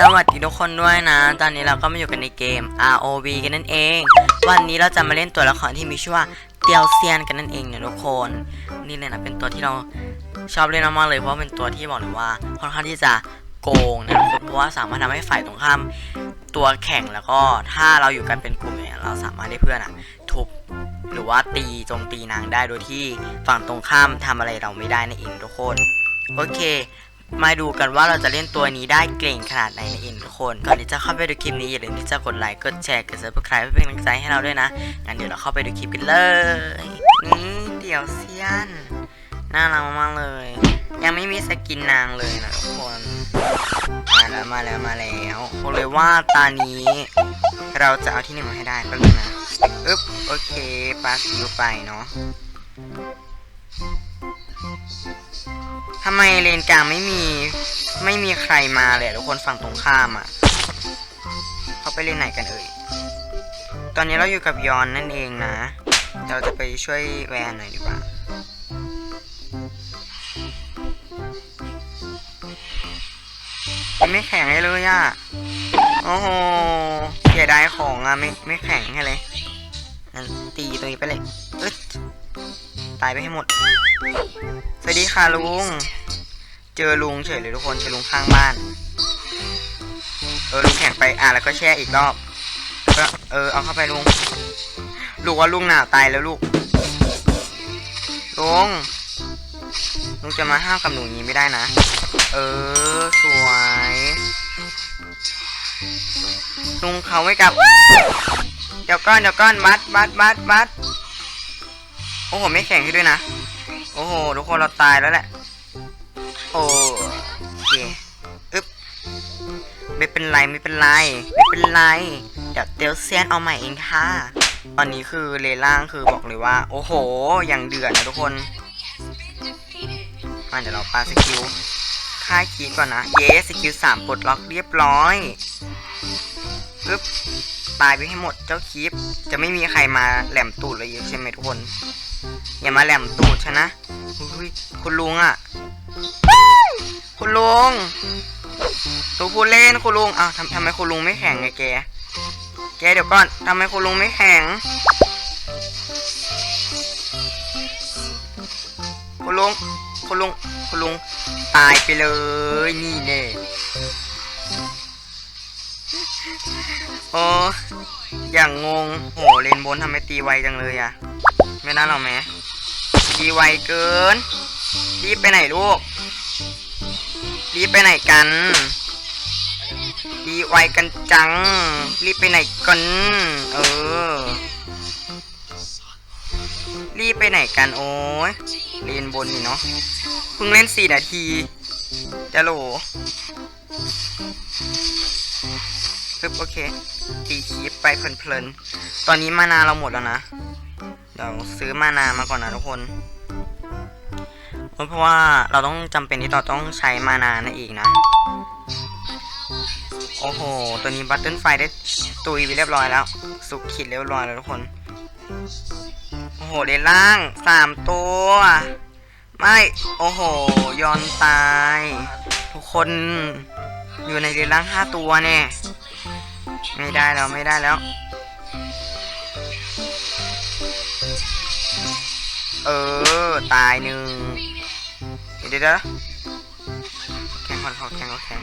สวัสดีทุกคนด้วยนะ ตอนนี้เราก็มาอยู่กันในเกม ROV กันนั่นเอง วันนี้เราจะมาเล่นตัวละครที่มีชื่อว่าเตียวเซียนกันนั่นเองเนี่ยทุกคน นี่เลยนะเป็นตัวที่เราชอบเล่นมากๆเลยเพราะเป็นตัวที่บอกเลยว่าค่อนข้างที่จะโกงนะทุกคนเพราะว่าสามารถทำให้ฝ่ายตรงข้ามตัวแข่งแล้วก็ถ้าเราอยู่กันเป็นกลุ่มเนี่ยเราสามารถได้เพื่อนอะทุบหรือว่าตีโจมตีนางได้โดยที่ฝั่งตรงข้ามทำอะไรเราไม่ได้นั่นเองทุกคน โอเค มาดูกันว่าเราจะเล่นตัวนี้ได้เก่งขนาดไหนในเองทุกคน ก่อนที่จะเข้าไปดูคลิปนี้อย่าลืมที่จะกดไลค์ กดแชร์ กด subscribe เพื่อเป็นกำลังใจให้เราด้วยนะ งั้นเดี๋ยวเราเข้าไปดูคลิปกันเลย นี่เดี่ยวเซียน น่ารักมากเลย ยังไม่มีสกินนางเลยนะทุกคน มาแล้วมาแล้วมาแล้วบอกเลยว่าตานี้ เราจะเอาที่หนึ่งมาให้ได้แป๊บนึงนะ อึ๊บ โอเค ปาซิวไปเนาะ ทำไมเลนกลางไม่มี ไม่มีใครมาเลยทุกคนฝั่งตรงข้ามอะเขาไปเลนไหนกันเอ่ย ตอนนี้เราอยู่กับยอนนั่นเองนะเราจะไปช่วยแวนหน่อยดีกว่าไม่แข็งให้เลยอะ โอ้โหเสียดายของอะไม่ไม่แข็งให้เลยตีตรงนี้ไปเลย ตายไปให้หมด สวัสดีค่ะลุง เจอลุงเฉยเลยทุกคนเจอลุงข้างบ้าน เออลุงแข่งไปอะแล้วก็แช่อีกรอบก็เออเอาเข้าไปลุง ลูกว่าลุงหนาวตายแล้วลูก ลุง ลุงจะมาห้าวกับหนูอย่างนี้ไม่ได้นะ เออสวย ลุงเขาไม่กลับ เดี๋ยวก้อนเดี๋ยวก้อนบัดบัดบัดบัดโอ้โหไม่แข่งให้ด้วยนะ โอ้โหทุกคนเราตายแล้วแหละ โอเคอึ๊บไม่เป็นไรไม่เป็นไรไม่เป็นไร เดี๋ยวเตียวเซียนเอาใหม่เองค่ะ ตอนนี้คือเลล่างคือบอกเลยว่า โอ้โห อย่างเดือดนะทุกคนมาเดี๋ยวเราปาสกิลค่ายคีก่อนนะ เยสสกิลสามปลดล็อกเรียบร้อยปึ๊บตายไปให้หมดเจ้าคีปจะไม่มีใครมาแหลมตูดเลยใช่ไหมทุกคน อย่ามาแหลมตูดฉันะคุณลุงอะ คุณลุงตัวพูดเล่นคุณลุงอ้าวทำทำไมคุณลุงไม่แข็งไงแก แกเดี๋ยวก่อนทำไมคุณลุงไม่แข็ง คุณลุง คุณลุง คุณลุง ตายไปเลยนี่เน่โอ้อย่างงงโหเลนบนทำไมตีไวจังเลยอะไม่น่าหรอกแม่ตีไวเกิน รีบไปไหนลูก รีบไปไหนกัน รีไวกันจัง รีบไปไหนกัน เออ รีบไปไหนกันโอ้ยเรียนบนนี่เนาะ เพิ่งเล่นสี่นาทีจะโหลปึ๊บโอเค ตีคีปไปเพลินๆ ตอนนี้มานาเราหมดแล้วนะ เดี๋ยวซื้อมานามาก่อนนะทุกคน เพราะว่าเราต้องจำเป็นที่เราต้องใช้มานานั่นเองนะ โอ้โห ตัวนี้บัตเทิลไฟได้ตุยไปเรียบร้อยแล้ว สุกขีดเรียบร้อยแล้วทุกคน โอ้โหเดนล่างสามตัว ไม่ โอ้โหยอนตาย ทุกคนอยู่ในเดนล่างห้าตัวเนี่ยไม่ได้แล้วไม่ได้แล้ว เออ ตายหนึ่ง เดี๋ยวเดี๋ยวเดี๋ยวแข่งก่อนขอแข่งขอแข่ง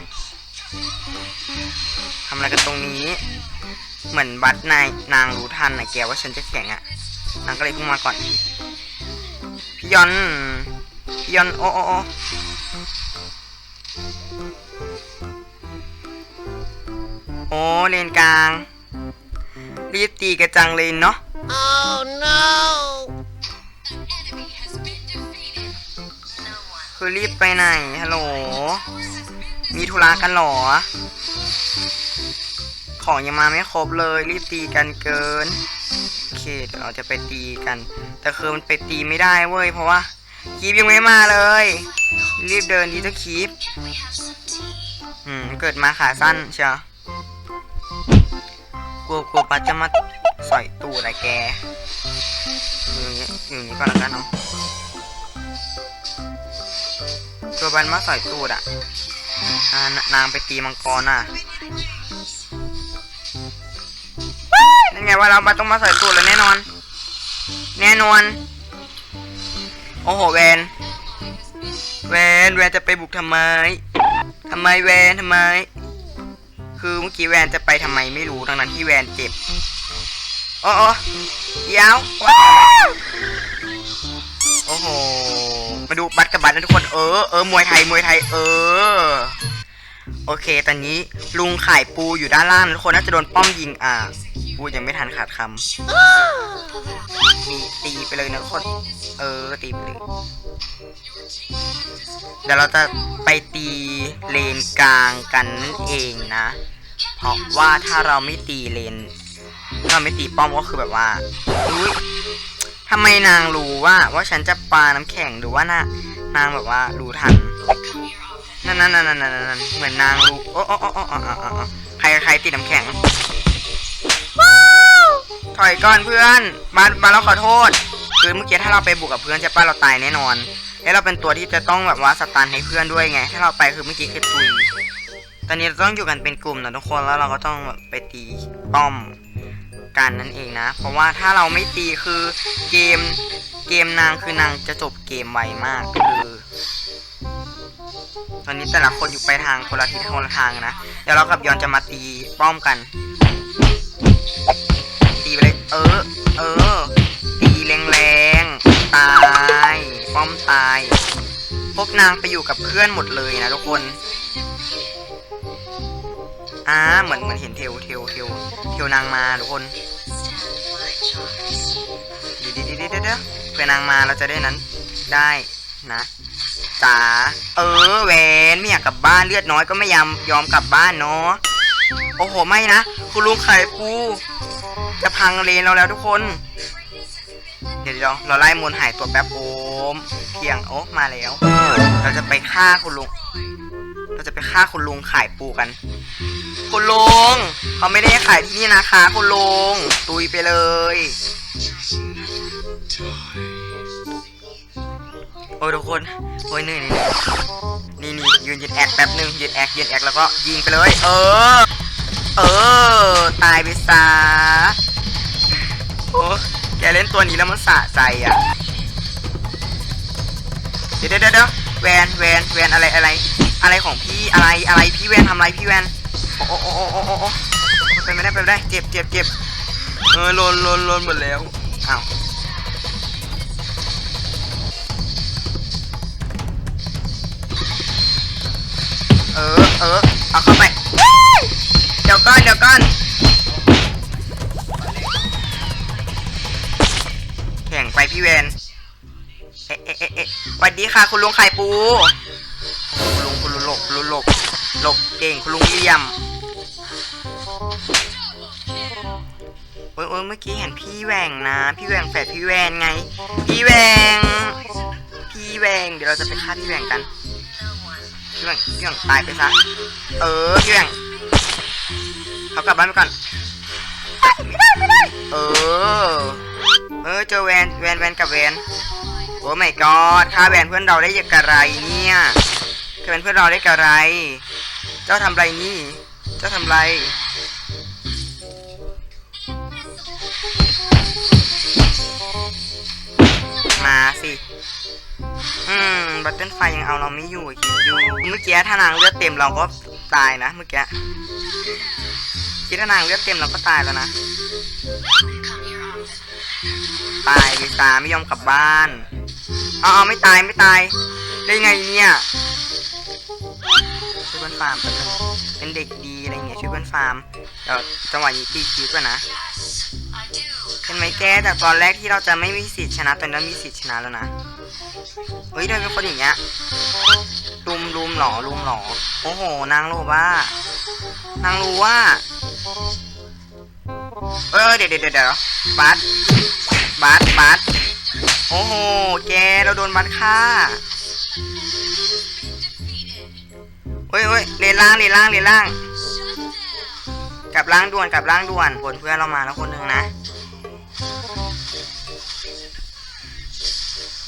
ทำอะไรกันตรงนี้ เหมือนบัตนายนางรู้ทันนะแกว่าฉันจะแข่งอะ่ะ นางก็เลยพุ่งมาก่อน พี่ยอน พี่ยอนโอ้โอ้โอ้โอ้เลนกลาง รีบตีกระจังเลยเนาะ Oh no! คือรีบไปไหนฮัลโหล มีธุระกันหรอ ของยังมาไม่ครบเลย รีบตีกันเกิน โอเคเดี๋ยวเราจะไปตีกัน แต่คือมันไปตีไม่ได้เว้ย เพราะว่า คีปยังไม่มาเลย รีบเดินดีเจ้าคีปอืม เกิดมาขาสั้นเชียวกลัวกลัวปัดจะมาใสอยตูดอะไรแก อยู่อย่างนี้อยู่างนี้ก่อนแล้วกันเนาะ ตัวบันมาใสอยตูดอะอ่านางไปตีมังกรน่ะนั่นไงว่าเรามาต้องมาใส่ตูดแล้วแน่นอน แน่นอน โอ้โหแวนแวนแวนจะไปบุกทำไมทำไมแวนทำไม คือเมื่อกี้แวนจะไปทำไมไม่รู้ทั้งนั้นที่แวนเจ็บโอ้โอ้เดี๋ยวว้าวโอ้โห มาดูบัตรกับบัตรนะทุกคน เออ เออ มวยไทย มวยไทย เออ โอเค ตอนนี้ลุงขายปูอยู่ด้านล่างนะทุกคนน่าจะโดนป้อมยิง อ่าพูยังไม่ทันขาดคำตีตีไปเลยนะทุกคน เออ ตีไปเลย เดี๋ยวเราจะไปตีเลนกลางกันนั่นเองนะ เพราะว่าถ้าเราไม่ตีเลน ถ้าเราไม่ตีป้อมก็คือแบบว่าอุ้ย ทำไมนางรู้ว่าว่าฉันจะปาน้ำแข็งหรือว่าน่ะนางแบบว่ารู้ทันนั่นนั่นนั่นนั่นนั่นเหมือนนางรู้โอ้โอ้โอ้โอ้โอ้โอ้ใครใครติดน้ำแข็งถอยก่อนเพื่อนมามาแล้วขอโทษคือเมื่อกี้ถ้าเราไปบุกกับเพื่อนจะป้าเราตายแน่นอน แล้วเราเป็นตัวที่จะต้องแบบว่าสตันให้เพื่อนด้วยไง ถ้าเราไปคือเมื่อกี้คือตุยตอนนี้เราต้องอยู่กันเป็นกลุ่มนะทุกคนแล้วเราก็ต้องแบบไปตีป้อม กันนั่นเองนะ เพราะว่าถ้าเราไม่ตีคือเกมเกมนางคือนางจะจบเกมไวมากคือตอนนี้แต่ละคนอยู่ไปทางคนละทิศคนละทางนะเดี๋ยวเรากับยอนจะมาตีป้อมกัน ตีไปเลยเออ เออ ตีแรงๆตายป้อมตาย พวกนางไปอยู่กับเพื่อนหมดเลยนะทุกคน อ่าเหมือนเหมือนเห็นเทวเทวเทวเทวนางมาทุกคนเดี๋ยวเดี๋ยวเดี๋ยวเดี๋ยวเพื่อนางมาเราจะได้นั้นได้นะจ๋าเออแหวนไม่อยากกลับบ้านเลือดน้อยก็ไม่ยอมยอมกลับบ้านเนาะโอ้โหไม่นะคุณลุงไข่ปูจะพังเลนเราแล้วทุกคน เดี๋ยวเดี๋ยวเราไล่มนต์หายตัวแป๊บโอมเพียงโอ้มาแล้ว เราจะไปฆ่าคุณลุง เราจะไปฆ่าคุณลุงขายปูกัน คุณลุงเขาไม่ได้ขายที่นี่นะคะ คุณลุงตุยไปเลย โอ้ยทุกคน โอ้ยเหนื่อยเหนื่อยนี่นี่ยืนยืนแอคแป๊บหนึ่งยืนแอคยืนแอคแล้วก็ยิงไปเลย เออ เออ ตายไปซะโอ้แกเล่นตัวนี้แล้วมันสะใจอะ เดี๋ยวเดี๋ยวเดี๋ยวแวนแวนแวนอะไรอะไร อะไรของพี่อะไรอะไรพี่แวนทำอะไรพี่แวน โอ้โอ้โอ้โอ้โอ้โอ้ไปไม่ได้ไปไม่ได้เจ็บเจ็บเจ็บเออโลนโลนโลนหมดแล้วอ้าวเออเออเอาเข้าไปเดี๋ยวก่อนเดี๋ยวก่อนแข่งไปพี่เวนเอเอ๊ะเอ๊ะเอ๊ะสวัสดีค่ะคุณลุงไข่ปู หลบเก่งคุณลุงเลี่ยมโอ้ยโอ้ยเมื่อกี้เห็นพี่แหวงนะ พี่แหวงแฝดพี่แหวงไง พี่แหวงพี่แหวงเดี๋ยวเราจะไปฆ่าพี่แหวงกันพี่แหวงพี่แหวงตายไปซะเออพี่แหวงเขากลับบ้านไปก่อนไม่ได้ไม่ได้เออเออเจอแวนแวนแวนกับแวนโอ้ไม่กอดฆ่าแวนเพื่อนเราได้ยังกะไรเนี่ยฆ่าแวนเพื่อนเราได้กะไร จ้าทำไรนี่ เจ้าทำไร มาสิ อืม บัตเทิลไฟยังเอาเราไม่อยู่คิดดูเมื่อกี้ถ้านางเลือดเต็มเราก็ตายนะเมื่อกี้คิดถ้านางเลือดเต็มเราก็ตายแล้วนะ ตายไปตาไม่ยอมกลับบ้าน เอาเอาไม่ตายไม่ตาย ได้ไงเนี่ย ฟาร์มแป๊บนึงเป็นเด็กดีอะไรเงี้ยช่วยเพื่อนฟาร์มเดี๋ยวจังหวะนี้ตีคิวก่อนนะเห็นไหมแกจากตอนแรกที่เราจะไม่มีสิทธิ์ชนะตอนนี้มีสิทธิ์ชนะแล้วนะเฮ้ยทำไมเป็นคนอย่างเงี้ยลุมลุมหรอลุมหรอโอ้โห นางรู้ว่านางรู้ว่า เออเดี๋ยวเดี๋ยวเดี๋ยวบัสบัสบัสโอ้โห แกเราโดนบัสฆ่า เฮ้ยเฮ้ยเลนล่างเลนล่างเลนล่าง กลับล่างด่วนกลับล่างด่วนผลเพื่อนเรามาแล้วคนหนึ่งนะ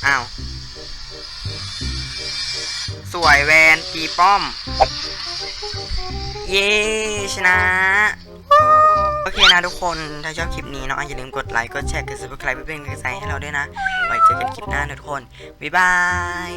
อ้าวสวยแวนตีป้อม เย้ชนะ โอเคนะทุกคนถ้าชอบคลิปนี้เนาะอย่าลืมกดไลค์กดแชร์กด subscribe เพื่อเป็นกำลังใจให้เราด้วยนะ ไว้เจอกันคลิปหน้านะทุกคน บ๊ายบาย